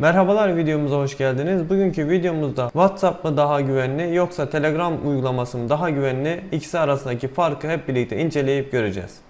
Merhabalar videomuza hoş geldiniz. Bugünkü videomuzda WhatsApp mı daha güvenli yoksa Telegram uygulaması mı daha güvenli ikisi arasındaki farkı hep birlikte inceleyip göreceğiz.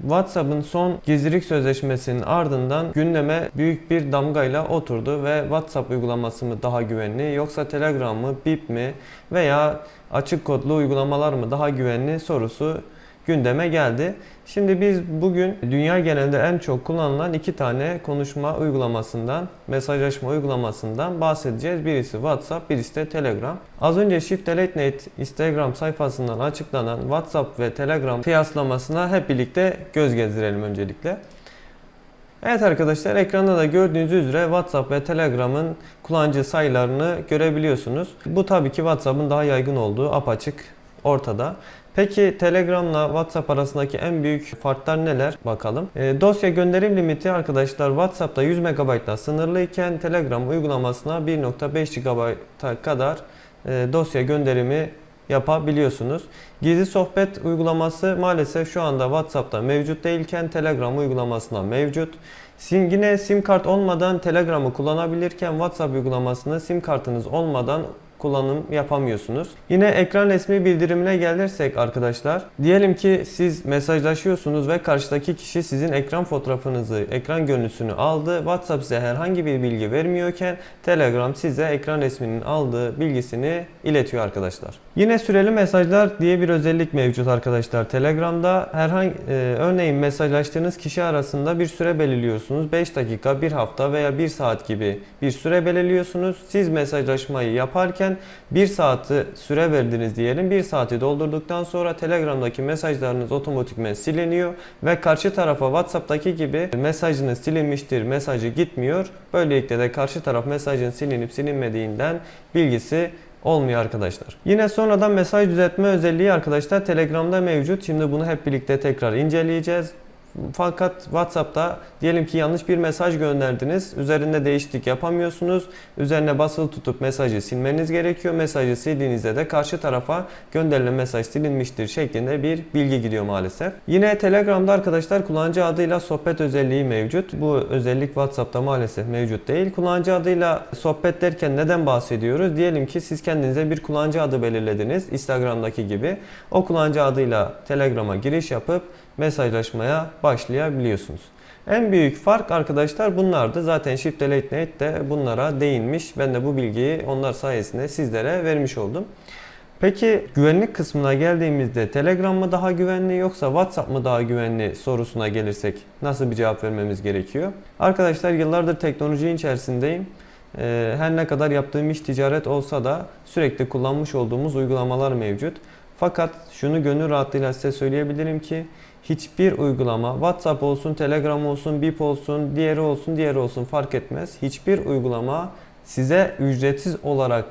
WhatsApp'ın son gizlilik sözleşmesinin ardından gündeme büyük bir damgayla oturdu ve WhatsApp uygulaması mı daha güvenli yoksa Telegram mı, Bip mi veya açık kodlu uygulamalar mı daha güvenli sorusu gündeme geldi. Şimdi biz bugün dünya genelinde en çok kullanılan iki tane konuşma uygulamasından, mesajlaşma uygulamasından bahsedeceğiz. Birisi WhatsApp, birisi de Telegram. Az önce Shift Elite Net Instagram sayfasından açıklanan WhatsApp ve Telegram kıyaslamasına hep birlikte göz gezdirelim öncelikle. Evet arkadaşlar ekranda da gördüğünüz üzere WhatsApp ve Telegram'ın kullanıcı sayılarını görebiliyorsunuz. Bu tabii ki WhatsApp'ın daha yaygın olduğu apaçık ortada. Peki Telegram'la WhatsApp arasındaki en büyük farklar neler? Bakalım. E, dosya gönderim limiti arkadaşlar WhatsApp'ta 100 MB'la sınırlıyken Telegram uygulamasına 1.5 GB'a kadar e, dosya gönderimi yapabiliyorsunuz. Gizli sohbet uygulaması maalesef şu anda WhatsApp'ta mevcut değilken Telegram uygulamasında mevcut. Sim, yine sim kart olmadan Telegram'ı kullanabilirken WhatsApp uygulamasını sim kartınız olmadan kullanım yapamıyorsunuz. Yine ekran resmi bildirimine gelirsek arkadaşlar. Diyelim ki siz mesajlaşıyorsunuz ve karşıdaki kişi sizin ekran fotoğrafınızı, ekran görüntüsünü aldı. WhatsApp size herhangi bir bilgi vermiyorken Telegram size ekran resminin aldığı bilgisini iletiyor arkadaşlar. Yine süreli mesajlar diye bir özellik mevcut arkadaşlar. Telegram'da herhangi e, örneğin mesajlaştığınız kişi arasında bir süre belirliyorsunuz. 5 dakika, 1 hafta veya 1 saat gibi bir süre belirliyorsunuz. Siz mesajlaşmayı yaparken 1 saati süre verdiniz diyelim. 1 saati doldurduktan sonra Telegram'daki mesajlarınız otomatikmen siliniyor ve karşı tarafa WhatsApp'taki gibi mesajınız silinmiştir, mesajı gitmiyor. Böylelikle de karşı taraf mesajın silinip silinmediğinden bilgisi olmuyor arkadaşlar. Yine sonradan mesaj düzeltme özelliği arkadaşlar Telegram'da mevcut. Şimdi bunu hep birlikte tekrar inceleyeceğiz. Fakat WhatsApp'ta diyelim ki yanlış bir mesaj gönderdiniz. Üzerinde değişiklik yapamıyorsunuz. Üzerine basılı tutup mesajı silmeniz gerekiyor. Mesajı sildiğinizde de karşı tarafa gönderilen mesaj silinmiştir şeklinde bir bilgi gidiyor maalesef. Yine Telegram'da arkadaşlar kullanıcı adıyla sohbet özelliği mevcut. Bu özellik WhatsApp'ta maalesef mevcut değil. Kullanıcı adıyla sohbet derken neden bahsediyoruz? Diyelim ki siz kendinize bir kullanıcı adı belirlediniz. Instagram'daki gibi. O kullanıcı adıyla Telegram'a giriş yapıp mesajlaşmaya başlayabiliyorsunuz. En büyük fark arkadaşlar bunlardı. Zaten Shift Delete Net de bunlara değinmiş. Ben de bu bilgiyi onlar sayesinde sizlere vermiş oldum. Peki güvenlik kısmına geldiğimizde Telegram mı daha güvenli yoksa WhatsApp mı daha güvenli sorusuna gelirsek nasıl bir cevap vermemiz gerekiyor? Arkadaşlar yıllardır teknoloji içerisindeyim. Ee, Her ne kadar yaptığım iş ticaret olsa da sürekli kullanmış olduğumuz uygulamalar mevcut. Fakat şunu gönül rahatlığıyla size söyleyebilirim ki hiçbir uygulama WhatsApp olsun, Telegram olsun, Bip olsun, diğeri olsun, diğeri olsun fark etmez. Hiçbir uygulama size ücretsiz olarak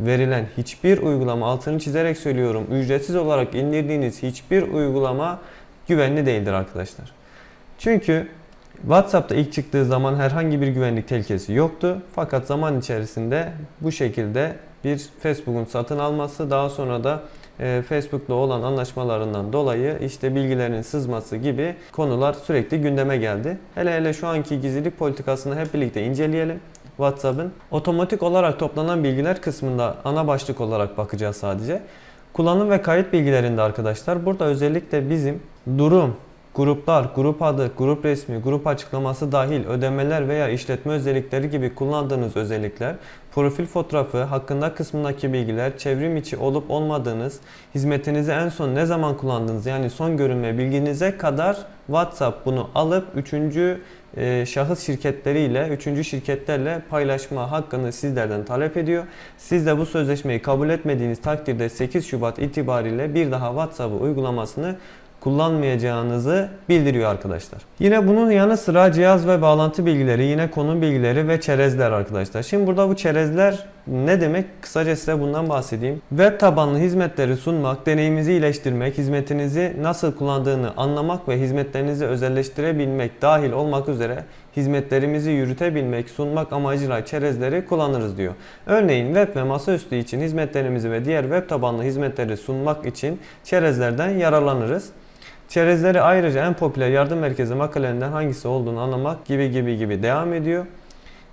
verilen hiçbir uygulama altını çizerek söylüyorum ücretsiz olarak indirdiğiniz hiçbir uygulama güvenli değildir arkadaşlar. Çünkü WhatsApp'ta ilk çıktığı zaman herhangi bir güvenlik tehlikesi yoktu. Fakat zaman içerisinde bu şekilde bir Facebook'un satın alması daha sonra da Facebook'la olan anlaşmalarından dolayı işte bilgilerin sızması gibi konular sürekli gündeme geldi. Hele hele şu anki gizlilik politikasını hep birlikte inceleyelim. WhatsApp'ın otomatik olarak toplanan bilgiler kısmında ana başlık olarak bakacağız sadece. Kullanım ve kayıt bilgilerinde arkadaşlar burada özellikle bizim durum, gruplar, grup adı, grup resmi, grup açıklaması dahil ödemeler veya işletme özellikleri gibi kullandığınız özellikler, profil fotoğrafı, hakkında kısmındaki bilgiler, çevrim içi olup olmadığınız, hizmetinizi en son ne zaman kullandığınız yani son görünme bilginize kadar WhatsApp bunu alıp üçüncü e, şahıs şirketleriyle, üçüncü şirketlerle paylaşma hakkını sizlerden talep ediyor. Siz de bu sözleşmeyi kabul etmediğiniz takdirde 8 Şubat itibariyle bir daha WhatsApp uygulamasını kullanmayacağınızı bildiriyor arkadaşlar. Yine bunun yanı sıra cihaz ve bağlantı bilgileri, yine konum bilgileri ve çerezler arkadaşlar. Şimdi burada bu çerezler ne demek? Kısaca size bundan bahsedeyim. Web tabanlı hizmetleri sunmak, deneyimizi iyileştirmek, hizmetinizi nasıl kullandığını anlamak ve hizmetlerinizi özelleştirebilmek dahil olmak üzere hizmetlerimizi yürütebilmek, sunmak amacıyla çerezleri kullanırız diyor. Örneğin web ve masaüstü için hizmetlerimizi ve diğer web tabanlı hizmetleri sunmak için çerezlerden yararlanırız. Çerezleri ayrıca en popüler yardım merkezi makalelerinden hangisi olduğunu anlamak gibi gibi gibi devam ediyor.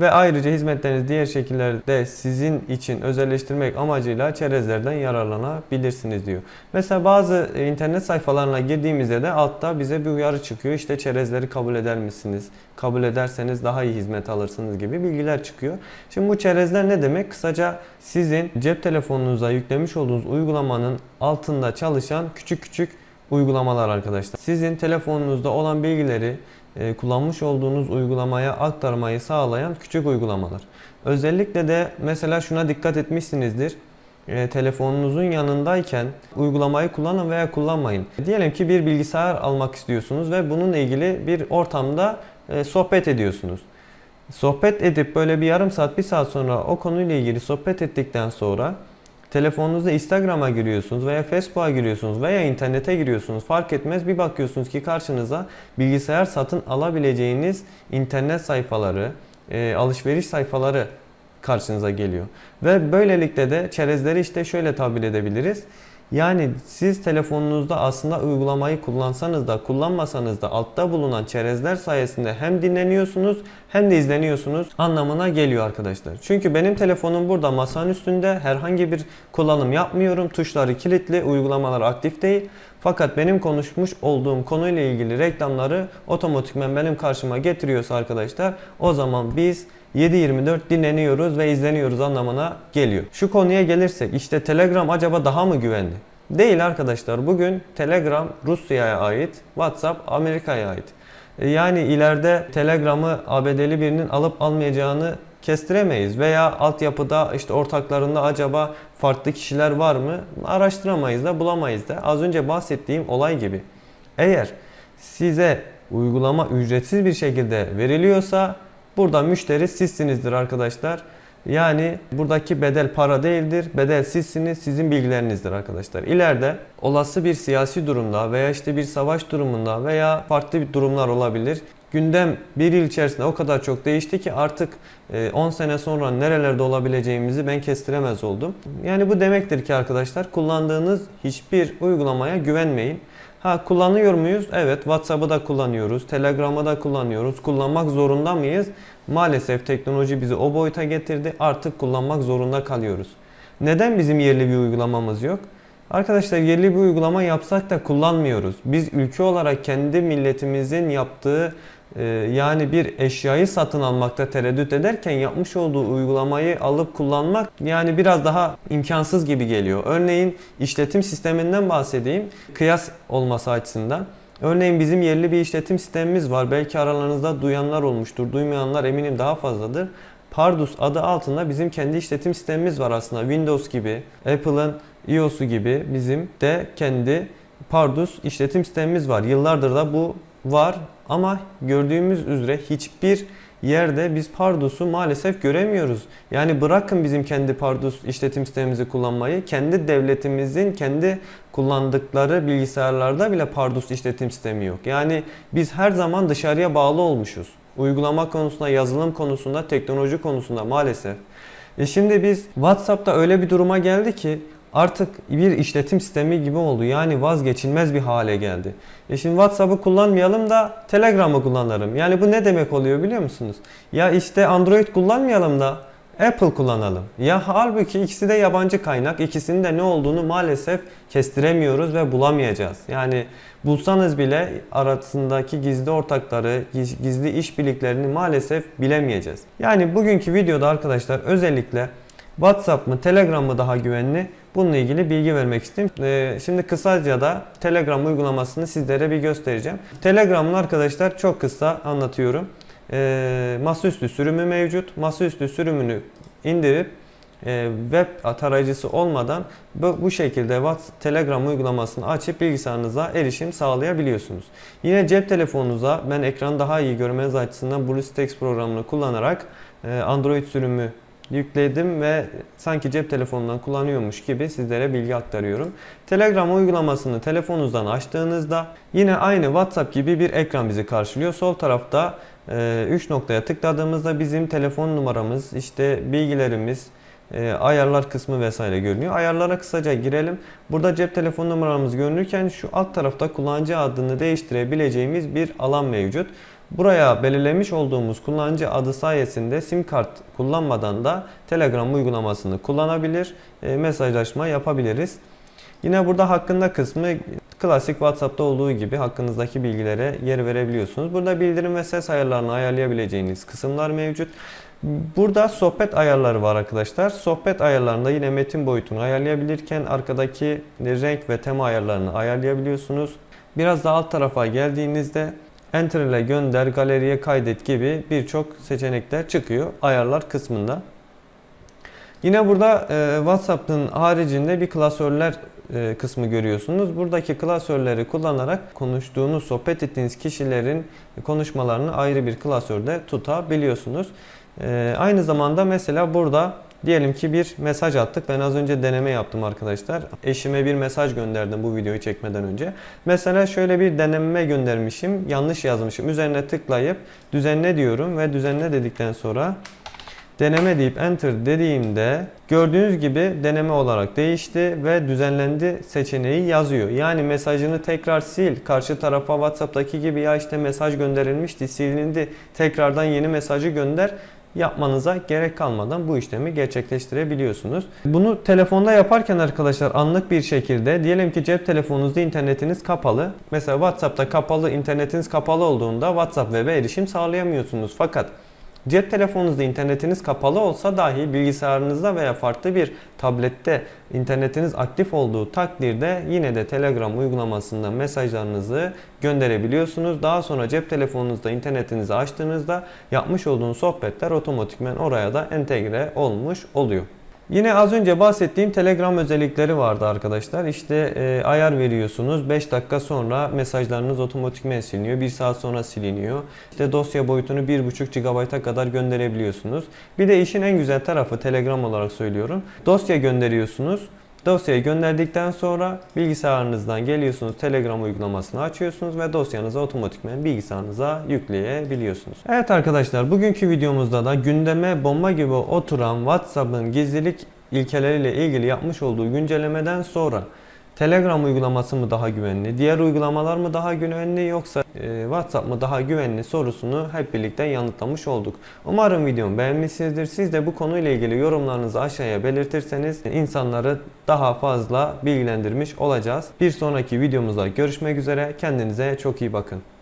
Ve ayrıca hizmetlerinizi diğer şekillerde sizin için özelleştirmek amacıyla çerezlerden yararlanabilirsiniz diyor. Mesela bazı e, internet sayfalarına girdiğimizde de altta bize bir uyarı çıkıyor. İşte çerezleri kabul eder misiniz? Kabul ederseniz daha iyi hizmet alırsınız gibi bilgiler çıkıyor. Şimdi bu çerezler ne demek? Kısaca sizin cep telefonunuza yüklemiş olduğunuz uygulamanın altında çalışan küçük küçük uygulamalar arkadaşlar. Sizin telefonunuzda olan bilgileri e, kullanmış olduğunuz uygulamaya aktarmayı sağlayan küçük uygulamalar. Özellikle de mesela şuna dikkat etmişsinizdir. E, telefonunuzun yanındayken uygulamayı kullanın veya kullanmayın. Diyelim ki bir bilgisayar almak istiyorsunuz ve bununla ilgili bir ortamda e, sohbet ediyorsunuz. Sohbet edip böyle bir yarım saat, bir saat sonra o konuyla ilgili sohbet ettikten sonra telefonunuzda Instagram'a giriyorsunuz veya Facebook'a giriyorsunuz veya internete giriyorsunuz. Fark etmez bir bakıyorsunuz ki karşınıza bilgisayar satın alabileceğiniz internet sayfaları, e, alışveriş sayfaları karşınıza geliyor. Ve böylelikle de çerezleri işte şöyle tabir edebiliriz. Yani siz telefonunuzda aslında uygulamayı kullansanız da kullanmasanız da altta bulunan çerezler sayesinde hem dinleniyorsunuz hem de izleniyorsunuz anlamına geliyor arkadaşlar. Çünkü benim telefonum burada masanın üstünde herhangi bir kullanım yapmıyorum. Tuşları kilitli, uygulamalar aktif değil. Fakat benim konuşmuş olduğum konuyla ilgili reklamları otomatikmen benim karşıma getiriyorsa arkadaşlar o zaman biz 7-24 dinleniyoruz ve izleniyoruz anlamına geliyor. Şu konuya gelirsek işte Telegram acaba daha mı güvenli? Değil arkadaşlar. Bugün Telegram Rusya'ya ait, WhatsApp Amerika'ya ait. E, Yani ileride Telegram'ı ABD'li birinin alıp almayacağını kestiremeyiz veya altyapıda işte ortaklarında acaba farklı kişiler var mı araştıramayız da bulamayız da az önce bahsettiğim olay gibi. Eğer size uygulama ücretsiz bir şekilde veriliyorsa burada müşteri sizsinizdir arkadaşlar. Yani buradaki bedel para değildir. Bedel sizsiniz, sizin bilgilerinizdir arkadaşlar. İleride olası bir siyasi durumda veya işte bir savaş durumunda veya farklı bir durumlar olabilir. Gündem bir yıl içerisinde o kadar çok değişti ki artık e, 10 sene sonra nerelerde olabileceğimizi ben kestiremez oldum. Yani bu demektir ki arkadaşlar kullandığınız hiçbir uygulamaya güvenmeyin. Ha kullanıyor muyuz? Evet WhatsApp'ı da kullanıyoruz, Telegram'ı da kullanıyoruz. Kullanmak zorunda mıyız? Maalesef teknoloji bizi o boyuta getirdi. Artık kullanmak zorunda kalıyoruz. Neden bizim yerli bir uygulamamız yok? Arkadaşlar yerli bir uygulama yapsak da kullanmıyoruz. Biz ülke olarak kendi milletimizin yaptığı yani bir eşyayı satın almakta tereddüt ederken yapmış olduğu uygulamayı alıp kullanmak yani biraz daha imkansız gibi geliyor. Örneğin işletim sisteminden bahsedeyim. Kıyas olması açısından. Örneğin bizim yerli bir işletim sistemimiz var. Belki aralarınızda duyanlar olmuştur. Duymayanlar eminim daha fazladır. Pardus adı altında bizim kendi işletim sistemimiz var aslında. Windows gibi, Apple'ın iOS'u gibi bizim de kendi Pardus işletim sistemimiz var. Yıllardır da bu var ama gördüğümüz üzere hiçbir yerde biz Pardus'u maalesef göremiyoruz. Yani bırakın bizim kendi Pardus işletim sistemimizi kullanmayı, kendi devletimizin kendi kullandıkları bilgisayarlarda bile Pardus işletim sistemi yok. Yani biz her zaman dışarıya bağlı olmuşuz. Uygulama konusunda, yazılım konusunda, teknoloji konusunda maalesef. E şimdi biz WhatsApp'ta öyle bir duruma geldi ki artık bir işletim sistemi gibi oldu. Yani vazgeçilmez bir hale geldi. E şimdi WhatsApp'ı kullanmayalım da Telegram'ı kullanalım. Yani bu ne demek oluyor biliyor musunuz? Ya işte Android kullanmayalım da Apple kullanalım. Ya halbuki ikisi de yabancı kaynak. İkisinin de ne olduğunu maalesef kestiremiyoruz ve bulamayacağız. Yani bulsanız bile arasındaki gizli ortakları, gizli işbirliklerini maalesef bilemeyeceğiz. Yani bugünkü videoda arkadaşlar özellikle WhatsApp mı Telegram mı daha güvenli? Bununla ilgili bilgi vermek istedim. Ee, şimdi kısaca da Telegram uygulamasını sizlere bir göstereceğim. Telegram'ın arkadaşlar çok kısa anlatıyorum. Ee, masaüstü sürümü mevcut. Masaüstü sürümünü indirip e, web tarayıcısı olmadan bu, bu şekilde WhatsApp Telegram uygulamasını açıp bilgisayarınıza erişim sağlayabiliyorsunuz. Yine cep telefonunuza ben ekranı daha iyi görmeniz açısından BlueStacks programını kullanarak e, Android sürümü yükledim ve sanki cep telefonundan kullanıyormuş gibi sizlere bilgi aktarıyorum. Telegram uygulamasını telefonunuzdan açtığınızda yine aynı WhatsApp gibi bir ekran bizi karşılıyor. Sol tarafta 3 noktaya tıkladığımızda bizim telefon numaramız, işte bilgilerimiz, e, ayarlar kısmı vesaire görünüyor. Ayarlara kısaca girelim. Burada cep telefon numaramız görünürken şu alt tarafta kullanıcı adını değiştirebileceğimiz bir alan mevcut. Buraya belirlemiş olduğumuz kullanıcı adı sayesinde sim kart kullanmadan da Telegram uygulamasını kullanabilir, e, mesajlaşma yapabiliriz. Yine burada hakkında kısmı klasik WhatsApp'ta olduğu gibi hakkınızdaki bilgilere yer verebiliyorsunuz. Burada bildirim ve ses ayarlarını ayarlayabileceğiniz kısımlar mevcut. Burada sohbet ayarları var arkadaşlar. Sohbet ayarlarında yine metin boyutunu ayarlayabilirken arkadaki renk ve tema ayarlarını ayarlayabiliyorsunuz. Biraz daha alt tarafa geldiğinizde Enter ile gönder, galeriye kaydet gibi birçok seçenekler çıkıyor ayarlar kısmında. Yine burada e, WhatsApp'ın haricinde bir klasörler e, kısmı görüyorsunuz. Buradaki klasörleri kullanarak konuştuğunuz, sohbet ettiğiniz kişilerin konuşmalarını ayrı bir klasörde tutabiliyorsunuz. E, aynı zamanda mesela burada diyelim ki bir mesaj attık. Ben az önce deneme yaptım arkadaşlar. Eşime bir mesaj gönderdim bu videoyu çekmeden önce. Mesela şöyle bir deneme göndermişim. Yanlış yazmışım. Üzerine tıklayıp düzenle diyorum ve düzenle dedikten sonra deneme deyip enter dediğimde gördüğünüz gibi deneme olarak değişti ve düzenlendi seçeneği yazıyor. Yani mesajını tekrar sil. Karşı tarafa WhatsApp'taki gibi ya işte mesaj gönderilmişti, silindi. Tekrardan yeni mesajı gönder yapmanıza gerek kalmadan bu işlemi gerçekleştirebiliyorsunuz. Bunu telefonda yaparken arkadaşlar anlık bir şekilde diyelim ki cep telefonunuzda internetiniz kapalı. Mesela WhatsApp'ta kapalı internetiniz kapalı olduğunda WhatsApp web'e erişim sağlayamıyorsunuz. Fakat Cep telefonunuzda internetiniz kapalı olsa dahi bilgisayarınızda veya farklı bir tablette internetiniz aktif olduğu takdirde yine de Telegram uygulamasında mesajlarınızı gönderebiliyorsunuz. Daha sonra cep telefonunuzda internetinizi açtığınızda yapmış olduğunuz sohbetler otomatikmen oraya da entegre olmuş oluyor. Yine az önce bahsettiğim Telegram özellikleri vardı arkadaşlar. İşte e, ayar veriyorsunuz. 5 dakika sonra mesajlarınız otomatikmen siliniyor. 1 saat sonra siliniyor. İşte dosya boyutunu 1.5 GB'a kadar gönderebiliyorsunuz. Bir de işin en güzel tarafı Telegram olarak söylüyorum. Dosya gönderiyorsunuz. Dosyayı gönderdikten sonra bilgisayarınızdan geliyorsunuz Telegram uygulamasını açıyorsunuz ve dosyanızı otomatikman bilgisayarınıza yükleyebiliyorsunuz. Evet arkadaşlar bugünkü videomuzda da gündeme bomba gibi oturan WhatsApp'ın gizlilik ilkeleriyle ilgili yapmış olduğu güncellemeden sonra Telegram uygulaması mı daha güvenli, diğer uygulamalar mı daha güvenli yoksa e, WhatsApp mı daha güvenli sorusunu hep birlikte yanıtlamış olduk. Umarım videomu beğenmişsinizdir. Siz de bu konuyla ilgili yorumlarınızı aşağıya belirtirseniz insanları daha fazla bilgilendirmiş olacağız. Bir sonraki videomuzda görüşmek üzere. Kendinize çok iyi bakın.